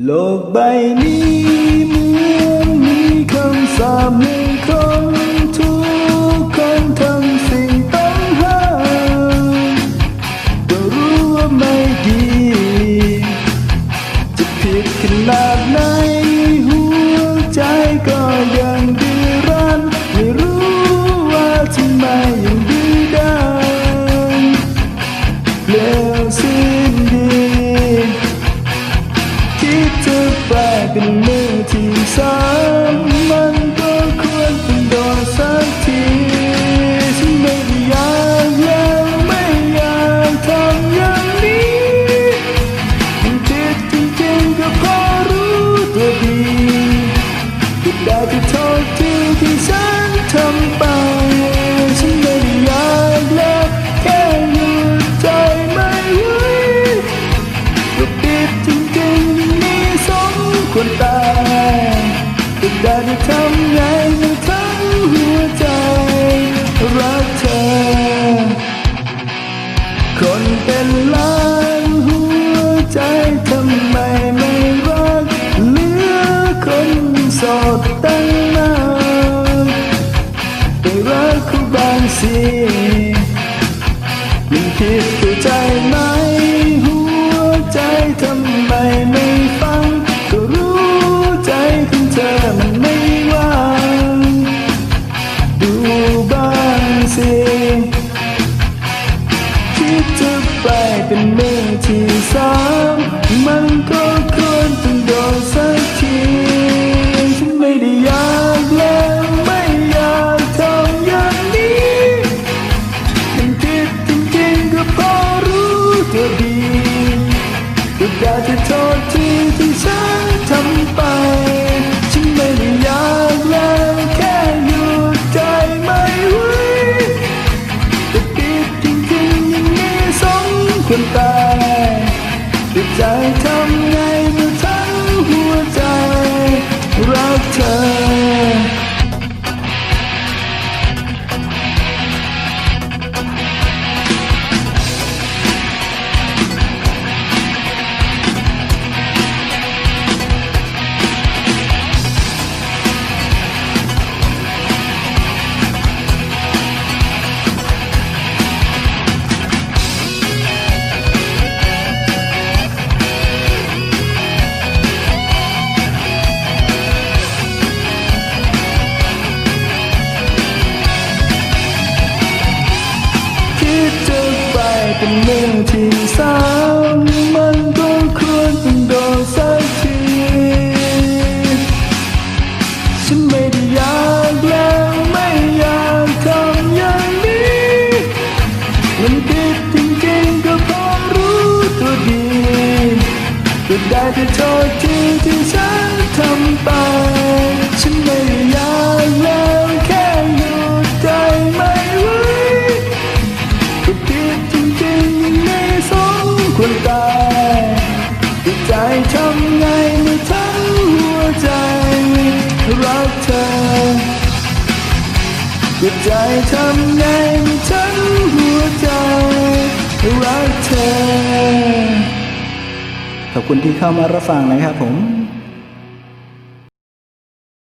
โลกใบนี้เหมือนมีคำสาปหนึ่งคนทุกคนทำสิ่งต้องห้ามก็รู้ว่าไม่ดี จะผิดขนาดไหนหัวใจก็ยังดื้อรั้นไม่รู้ว่าทำไมยังดื้อด้านเลวสิ้นดี โทษที่ที่ฉันทำไป ฉันไม่ได้อยากแล้วแค่หยุดใจไม่ไหวก็ปิดจริงๆอย่างนี้สมควรตายก็ได้ทำไงในทั้งหัวใจ รักเธอ คนเป็นล้านหัวใจทำไมไม่รักเหลือคนโสดตั้ง สิยังคิดเข้าใจไหม หัวใจทำไมไม่ฟัง ก็รู้ใจของเธอมันไม่ว่างดูบ้างสิคิดจะไปเป็นมือที่สา ดีก็ได้แต่โทษที่ที่ฉันทำไป ฉันไม่อยากแล้วแค่หยุดใจไม่ไหวก็ผิดจริงๆย่างนี้สมควรตายแต่ใจทำไงเมื่อทั้งหัวใจ รักเธอก็ใจทำไงเมื่อทั้งหัวใจ รักเธอ ขอบคุณที่เข้ามารับฟังนะครับผม